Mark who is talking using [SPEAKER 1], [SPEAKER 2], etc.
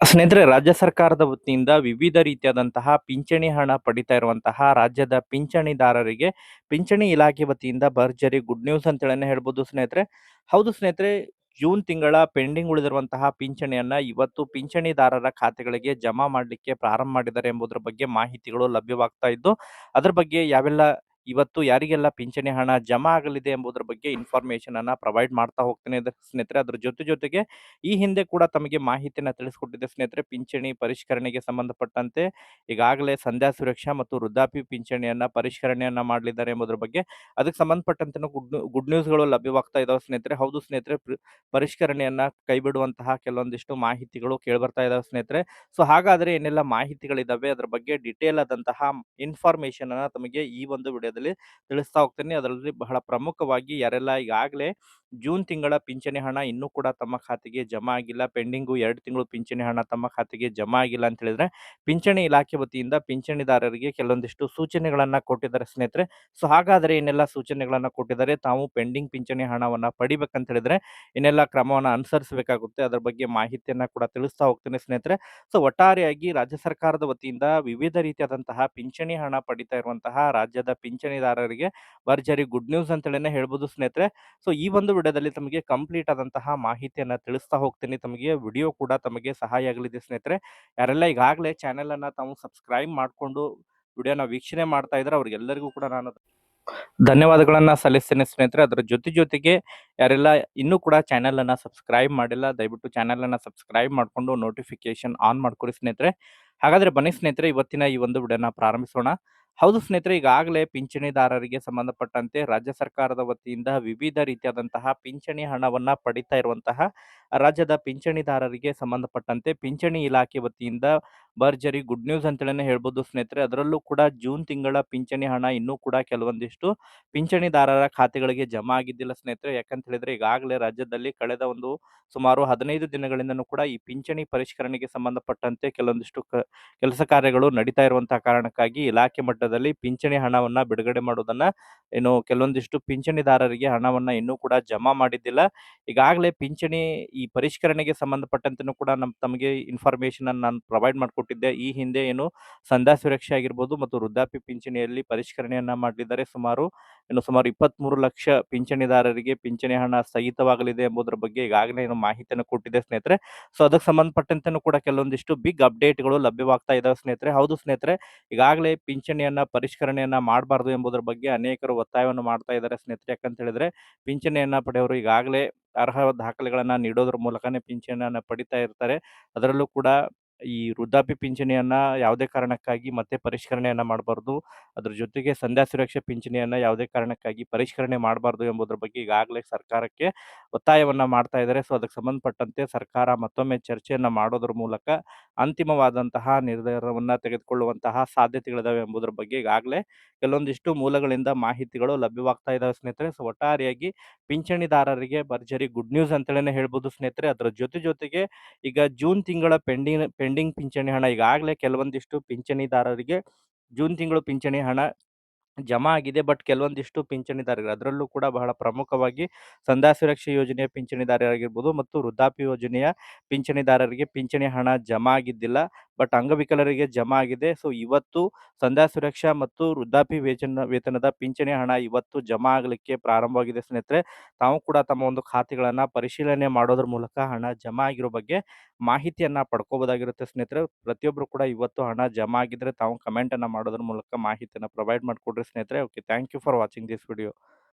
[SPEAKER 1] ಸ್ನೇಹಿತರೆ, ರಾಜ್ಯ ಸರ್ಕಾರದ ವತಿಯಿಂದ ವಿವಿಧ ರೀತಿಯಾದಂತಹ ಪಿಂಚಣಿ ಹಣ ಪಡಿತಾ ಇರುವಂತಹ ರಾಜ್ಯದ ಪಿಂಚಣಿದಾರರಿಗೆ ಪಿಂಚಣಿ ಇಲಾಖೆ ವತಿಯಿಂದ ಭರ್ಜರಿ ಗುಡ್ ನ್ಯೂಸ್ ಅಂತೇಳಿ ಹೇಳ್ಬೋದು ಸ್ನೇಹಿತರೆ. ಹೌದು ಸ್ನೇಹಿತರೆ, ಜೂನ್ ತಿಂಗಳ ಪೆಂಡಿಂಗ್ ಉಳಿದಿರುವಂತಹ ಪಿಂಚಣಿಯನ್ನ ಇವತ್ತು ಪಿಂಚಣಿದಾರರ ಖಾತೆಗಳಿಗೆ ಜಮಾ ಮಾಡಲಿಕ್ಕೆ ಪ್ರಾರಂಭ ಮಾಡಿದ್ದಾರೆ ಎಂಬುದರ ಬಗ್ಗೆ ಮಾಹಿತಿಗಳು ಲಭ್ಯವಾಗ್ತಾ ಇದ್ದು, ಅದರ ಬಗ್ಗೆ ಯಾವೆಲ್ಲ ಇವತ್ತು ಯಾರಿಗೆಲ್ಲ ಪಿಂಚಣಿ ಹಣ ಜಮಾ ಆಗಲಿದೆ ಎಂಬುದರ ಬಗ್ಗೆ ಇನ್ಫಾರ್ಮೇಶನ್ ಅನ್ನ ಪ್ರೊವೈಡ್ ಮಾಡ್ತಾ ಹೋಗ್ತೇನೆ ಸ್ನೇಹಿತರೆ. ಅದ್ರ ಜೊತೆ ಜೊತೆಗೆ ಈ ಹಿಂದೆ ಕೂಡ ತಮಗೆ ಮಾಹಿತಿಯನ್ನ ತಿಳಿಸ್ಕೊಟ್ಟಿದೆ ಸ್ನೇಹಿತರೆ, ಪಿಂಚಣಿ ಪರಿಷ್ಕರಣೆಗೆ ಸಂಬಂಧಪಟ್ಟಂತೆ ಈಗಾಗಲೇ ಸಂಧ್ಯಾ ಸುರಕ್ಷಾ ಮತ್ತು ವೃದ್ಧಾಪಿ ಪಿಂಚಣಿಯನ್ನ ಪರಿಷ್ಕರಣೆಯನ್ನ ಮಾಡಲಿದ್ದಾರೆ ಎಂಬುದರ ಬಗ್ಗೆ ಅದಕ್ಕೆ ಸಂಬಂಧಪಟ್ಟಂತೆ ಗುಡ್ ಗುಡ್ ನ್ಯೂಸ್ಗಳು ಲಭ್ಯವಾಗ್ತಾ ಇದಾವೆ ಸ್ನೇಹಿತರೆ. ಹೌದು ಸ್ನೇಹಿತರೆ, ಪ್ರ- ಪರಿಷ್ಕರಣೆಯನ್ನ ಕೈಬಿಡುವಂತಹ ಕೆಲವೊಂದಿಷ್ಟು ಮಾಹಿತಿಗಳು ಕೇಳ್ಬರ್ತಾ ಇದಾವೆ ಸ್ನೇಹಿತರೆ. ಸೊ ಹಾಗಾದ್ರೆ ಏನೆಲ್ಲ ಮಾಹಿತಿಗಳಿದಾವೆ. ಅದ್ರ ಬಗ್ಗೆ ಡಿಟೇಲ್ ಆದಂತಹ ಇನ್ಫಾರ್ಮೇಶನ್ ಅನ್ನ ತಮಗೆ ಈ ಒಂದು ವಿಡಿಯೋದಲ್ಲಿ ತಿಳಿಸ್ತಾ ಹೋಗ್ತೇನೆ. ಅದರಲ್ಲಿ ಬಹಳ ಪ್ರಮುಖವಾಗಿ ಯಾರೆಲ್ಲ ಈಗಾಗಲೇ ಜೂನ್ ತಿಂಗಳ ಪಿಂಚಣಿ ಹಣ ಇನ್ನೂ ಕೂಡ ತಮ್ಮ ಖಾತೆಗೆ ಜಮಾ ಆಗಿಲ್ಲ. ಪೆಂಡಿಂಗು ಎರಡು ತಿಂಗಳು ಪಿಂಚಣಿ ಹಣ ತಮ್ಮ ಖಾತೆಗೆ ಜಮಾ ಆಗಿಲ್ಲ ಅಂತ ಹೇಳಿದ್ರೆ, ಪಿಂಚಣಿ ಇಲಾಖೆ ವತಿಯಿಂದ ಪಿಂಚಣಿದಾರರಿಗೆ ಕೆಲವೊಂದಿಷ್ಟು ಸೂಚನೆಗಳನ್ನು ಕೊಟ್ಟಿದ್ದಾರೆ ಸ್ನೇಹಿತರೆ. ಸೊ, ಹಾಗಾದ್ರೆ ಏನೆಲ್ಲ ಸೂಚನೆಗಳನ್ನು ಕೊಟ್ಟಿದ್ದಾರೆ. ತಾವು ಪೆಂಡಿಂಗ್ ಪಿಂಚಣಿ ಹಣವನ್ನ ಪಡಿಬೇಕಂತ ಹೇಳಿದ್ರೆ ಏನೆಲ್ಲ ಕ್ರಮವನ್ನು ಅನುಸರಿಸಬೇಕಾಗುತ್ತೆ. ಅದರ ಬಗ್ಗೆ ಮಾಹಿತಿಯನ್ನ ಕೂಡ ತಿಳಿಸ್ತಾ ಹೋಗ್ತೇನೆ ಸ್ನೇಹಿತರೆ. ಸೊ, ಒಟ್ಟಾರೆಯಾಗಿ ರಾಜ್ಯ ಸರ್ಕಾರದ ವತಿಯಿಂದ ವಿವಿಧ ರೀತಿಯಾದಂತಹ ಪಿಂಚಣಿ ಹಣ ಪಡಿತಾ ಇರುವಂತಹ ರಾಜ್ಯದ ಪಿಂಚಣಿದಾರರಿಗೆ ಭರ್ಜರಿ ಗುಡ್ ನ್ಯೂಸ್ ಅಂತೇಳಿನೇ ಹೇಳ್ಬೋದು ಸ್ನೇಹಿತರೆ. ಸೊ, ಈ ಒಂದು ವಿಡಿಯೋದಲ್ಲಿ ತಮಗೆ ಕಂಪ್ಲೀಟ್ ಆದಂತಹ ಮಾಹಿತಿಯನ್ನು ತಿಳಿಸ್ತಾ ಹೋಗ್ತೀನಿ. ತಮಗೆ ವಿಡಿಯೋ ಕೂಡ ತಮಗೆ ಸಹಾಯ ಆಗಲಿದೆ ಸ್ನೇಹಿತರೆ. ಯಾರೆಲ್ಲ ಈಗಾಗಲೇ ಚಾನೆಲ್ ಅನ್ನ ತಾವು ಸಬ್ಸ್ಕ್ರೈಬ್ ಮಾಡಿಕೊಂಡು ವಿಡಿಯೋನ ವೀಕ್ಷಣೆ ಮಾಡ್ತಾ ಇದ್ರೆ ಅವ್ರಿಗೆಲ್ಲರಿಗೂ ಕೂಡ ನಾನು ಧನ್ಯವಾದಗಳನ್ನು ಸಲ್ಲಿಸ್ತೇನೆ ಸ್ನೇಹಿತರೆ. ಅದರ ಜೊತೆ ಜೊತೆಗೆ ಯಾರೆಲ್ಲ ಇನ್ನೂ ಕೂಡ ಚಾನೆಲ್ ಅನ್ನ ಸಬ್ಸ್ಕ್ರೈಬ್ ಮಾಡಿಲ್ಲ, ದಯವಿಟ್ಟು ಚಾನೆಲ್ ಅನ್ನ ಸಬ್ಸ್ಕ್ರೈಬ್ ಮಾಡಿಕೊಂಡು ನೋಟಿಫಿಕೇಶನ್ ಆನ್ ಮಾಡ್ಕೊಡಿ ಸ್ನೇಹಿತರೆ. ಹಾಗಾದ್ರೆ ಬನ್ನಿ ಸ್ನೇಹಿತರೆ, ಇವತ್ತಿನ ಈ ಒಂದು ವಿಡಿಯೋನ ಪ್ರಾರಂಭಿಸೋಣ. ಹೌದು ಸ್ನೇಹಿತರೆ ಈಗಾಗಲೇ ಪಿಂಚಣಿದಾರರಿಗೆ ಸಂಬಂಧಪಟ್ಟಂತೆ ರಾಜ್ಯ ಸರ್ಕಾರದ ವತಿಯಿಂದ ವಿವಿಧ ರೀತಿಯಾದಂತಹ ಪಿಂಚಣಿ ಹಣವನ್ನ ಪಡಿತಾ ಇರುವಂತಹ ರಾಜ್ಯದ ಪಿಂಚಣಿದಾರರಿಗೆ ಸಂಬಂಧಪಟ್ಟಂತೆ ಪಿಂಚಣಿ ಇಲಾಖೆ ವತಿಯಿಂದ ಭರ್ಜರಿ ಗುಡ್ ನ್ಯೂಸ್ ಅಂತೇಳಿ ಹೇಳ್ಬೋದು ಸ್ನೇಹಿತರೆ. ಅದರಲ್ಲೂ ಕೂಡ ಜೂನ್ ತಿಂಗಳ ಪಿಂಚಣಿ ಹಣ ಇನ್ನೂ ಕೂಡ ಕೆಲವೊಂದಿಷ್ಟು ಪಿಂಚಣಿದಾರರ ಖಾತೆಗಳಿಗೆ ಜಮಾ ಆಗಿದ್ದಿಲ್ಲ ಸ್ನೇಹಿತರೆ. ಯಾಕಂತ ಹೇಳಿದ್ರೆ ಈಗಾಗಲೇ ರಾಜ್ಯದಲ್ಲಿ ಕಳೆದ ಒಂದು ಸುಮಾರು ಹದಿನೈದು ದಿನಗಳಿಂದನೂ ಕೂಡ ಈ ಪಿಂಚಣಿ ಪರಿಷ್ಕರಣೆಗೆ ಸಂಬಂಧಪಟ್ಟಂತೆ ಕೆಲವೊಂದಿಷ್ಟು ಕೆಲಸ ಕಾರ್ಯಗಳು ನಡೀತಾ ಇರುವಂತಹ ಕಾರಣಕ್ಕಾಗಿ ಇಲಾಖೆ ಮಟ್ಟದಲ್ಲಿ ಪಿಂಚಣಿ ಹಣವನ್ನ ಬಿಡುಗಡೆ ಮಾಡೋದನ್ನ ಏನು ಕೆಲವೊಂದಿಷ್ಟು ಪಿಂಚಣಿದಾರರಿಗೆ ಹಣವನ್ನ ಇನ್ನೂ ಕೂಡ ಜಮಾ ಮಾಡಿದ್ದಿಲ್ಲ. ಈಗಾಗಲೇ ಪಿಂಚಣಿ ಈ ಪರಿಷ್ಕರಣೆಗೆ ಸಂಬಂಧಪಟ್ಟಂತೆಯೂ ಕೂಡ ನಮ್ಮ ತಮಗೆ ಇನ್ಫಾರ್ಮೇಷನ್ ಅನ್ನು ನಾನು ಪ್ರೊವೈಡ್ ಮಾಡಿಕೊಟ್ಟಿದ್ದೆ. ಈ ಹಿಂದೆ ಏನು ಸಂಧ್ಯಾ ಸುರಕ್ಷೆ ಆಗಿರ್ಬೋದು ಮತ್ತು ವೃದ್ಧಾಪ್ಯ ಪಿಂಚಣಿಯಲ್ಲಿ ಪರಿಷ್ಕರಣೆಯನ್ನು ಮಾಡಿದ್ದಾರೆ ಸುಮಾರು ಏನು ಸುಮಾರು ಇಪ್ಪತ್ಮೂರು ಲಕ್ಷ ಪಿಂಚಣಿದಾರರಿಗೆ ಪಿಂಚಣಿ ಹಣ ಸ್ಥಗಿತವಾಗಲಿದೆ ಎಂಬುದರ ಬಗ್ಗೆ ಈಗಾಗಲೇ ಏನು ಮಾಹಿತಿಯನ್ನು ಕೊಟ್ಟಿದೆ ಸ್ನೇಹಿತರೆ. ಸೊ ಅದಕ್ಕೆ ಸಂಬಂಧಪಟ್ಟಂತೆಯೂ ಕೂಡ ಕೆಲವೊಂದಿಷ್ಟು ಬಿಗ್ ಅಪ್ಡೇಟ್ಗಳು ಲಭ್ಯವಾಗ್ತಾ ಇದ್ದಾವೆ ಸ್ನೇಹಿತರೆ. ಹೌದು ಸ್ನೇಹಿತರೆ, ಈಗಾಗಲೇ ಪಿಂಚಣಿಯನ್ನ ಪರಿಷ್ಕರಣೆಯನ್ನು ಮಾಡಬಾರ್ದು ಎಂಬುದರ ಬಗ್ಗೆ ಅನೇಕರು ಒತ್ತಾಯವನ್ನು ಮಾಡ್ತಾ ಇದ್ದಾರೆ ಸ್ನೇಹಿತರೆ. ಯಾಕಂತ ಹೇಳಿದ್ರೆ, ಪಿಂಚಣಿಯನ್ನ ಪಡೆಯವರು ಈಗಾಗಲೇ ಅರ್ಹ ದಾಖಲೆಗಳನ್ನ ನೀಡೋದ್ರ ಮೂಲಕನೇ ಪಿಂಚಣಿಯನ್ನ ಪಡಿತಾ ಇರ್ತಾರೆ. ಅದರಲ್ಲೂ ಕೂಡ ಈ ವೃದ್ಧಾಪ್ಯ ಪಿಂಚಣಿಯನ್ನ ಯಾವುದೇ ಕಾರಣಕ್ಕಾಗಿ ಮತ್ತೆ ಪರಿಷ್ಕರಣೆಯನ್ನ ಮಾಡಬಾರ್ದು. ಅದ್ರ ಜೊತೆಗೆ ಸಂಧ್ಯಾ ಸುರಕ್ಷಾ ಪಿಂಚಣಿಯನ್ನ ಯಾವುದೇ ಕಾರಣಕ್ಕಾಗಿ ಪರಿಷ್ಕರಣೆ ಮಾಡಬಾರ್ದು ಎಂಬುದರ ಬಗ್ಗೆ ಈಗಾಗಲೇ ಸರ್ಕಾರಕ್ಕೆ ಒತ್ತಾಯವನ್ನ ಮಾಡ್ತಾ ಇದ್ದಾರೆ ಸೊ ಅದಕ್ಕೆ ಸಂಬಂಧಪಟ್ಟಂತೆ ಸರ್ಕಾರ ಮತ್ತೊಮ್ಮೆ ಚರ್ಚೆಯನ್ನ ಮಾಡೋದ್ರ ಮೂಲಕ ಅಂತಿಮವಾದಂತಹ ನಿರ್ಧಾರವನ್ನ ತೆಗೆದುಕೊಳ್ಳುವಂತಹ ಸಾಧ್ಯತೆಗಳಿದಾವೆ ಎಂಬುದರ ಬಗ್ಗೆ ಈಗಾಗಲೇ ಕೆಲವೊಂದಿಷ್ಟು ಮೂಲಗಳಿಂದ ಮಾಹಿತಿಗಳು ಲಭ್ಯವಾಗ್ತಾ ಇದಾವೆ ಸ್ನೇಹಿತರೆ. ಸೊ, ಒಟ್ಟಾರೆಯಾಗಿ ಪಿಂಚಣಿದಾರರಿಗೆ ಭರ್ಜರಿ ಗುಡ್ ನ್ಯೂಸ್ ಅಂತೇಳಿ ಹೇಳ್ಬೋದು ಸ್ನೇಹಿತರೆ. ಅದರ ಜೊತೆ ಜೊತೆಗೆ ಈಗ ಜೂನ್ ತಿಂಗಳ ಪೆಂಡಿಂಗ್ ಪೆಂಡಿಂಗ್ ಪಿಂಚಣಿ ಹಣ. ಈಗಾಗಲೇ ಕೆಲವೊಂದಿಷ್ಟು ಪಿಂಚಣಿದಾರರಿಗೆ ಜೂನ್ ತಿಂಗಳು ಪಿಂಚಣಿ ಹಣ ಜಮಾ ಆಗಿದೆ. ಬಟ್ ಕೆಲವೊಂದಿಷ್ಟು ಪಿಂಚಣಿದಾರರು ಅದರಲ್ಲೂ ಕೂಡ ಬಹಳ ಪ್ರಮುಖವಾಗಿ ಸಂಧ್ಯಾ ಸುರಕ್ಷೆ ಯೋಜನೆಯ ಪಿಂಚಣಿದಾರರಾಗಿರ್ಬೋದು ಮತ್ತು ವೃದ್ಧಾಪ್ಯ ಯೋಜನೆಯ ಪಿಂಚಣಿದಾರರಿಗೆ ಪಿಂಚಣಿ ಹಣ ಜಮಾ ಆಗಿದ್ದಿಲ್ಲ. ಬಟ್ ಅಂಗವಿಕಲರಿಗೆ ಜಮಾ ಆಗಿದೆ. ಸೊ, ಇವತ್ತು ಸಂಧ್ಯಾ ಸುರಕ್ಷಾ ಮತ್ತು ವೃದ್ಧಾಪಿ ವೇತನ ವೇತನದ ಪಿಂಚಣಿ ಹಣ ಇವತ್ತು ಜಮಾ ಆಗಲಿಕ್ಕೆ ಪ್ರಾರಂಭವಾಗಿದೆ ಸ್ನೇಹಿತರೆ. ತಾವು ಕೂಡ ತಮ್ಮ ಒಂದು ಖಾತೆಗಳನ್ನು ಪರಿಶೀಲನೆ ಮಾಡೋದ್ರ ಮೂಲಕ ಹಣ ಜಮಾ ಆಗಿರೋ ಬಗ್ಗೆ ಮಾಹಿತಿಯನ್ನ ಪಡ್ಕೋಬೋದಾಗಿರುತ್ತೆ ಸ್ನೇಹಿತರೆ. ಪ್ರತಿಯೊಬ್ಬರು ಕೂಡ ಇವತ್ತು ಹಣ ಜಮಾ ಆಗಿದ್ರೆ ತಾವು ಕಮೆಂಟನ್ನು ಮಾಡೋದ್ರ ಮೂಲಕ ಮಾಹಿತಿಯನ್ನ ಪ್ರೊವೈಡ್ ಮಾಡಿಕೊಡ್ರಿ ಸ್ನೇಹಿತರೆ. Okay thank you for watching this video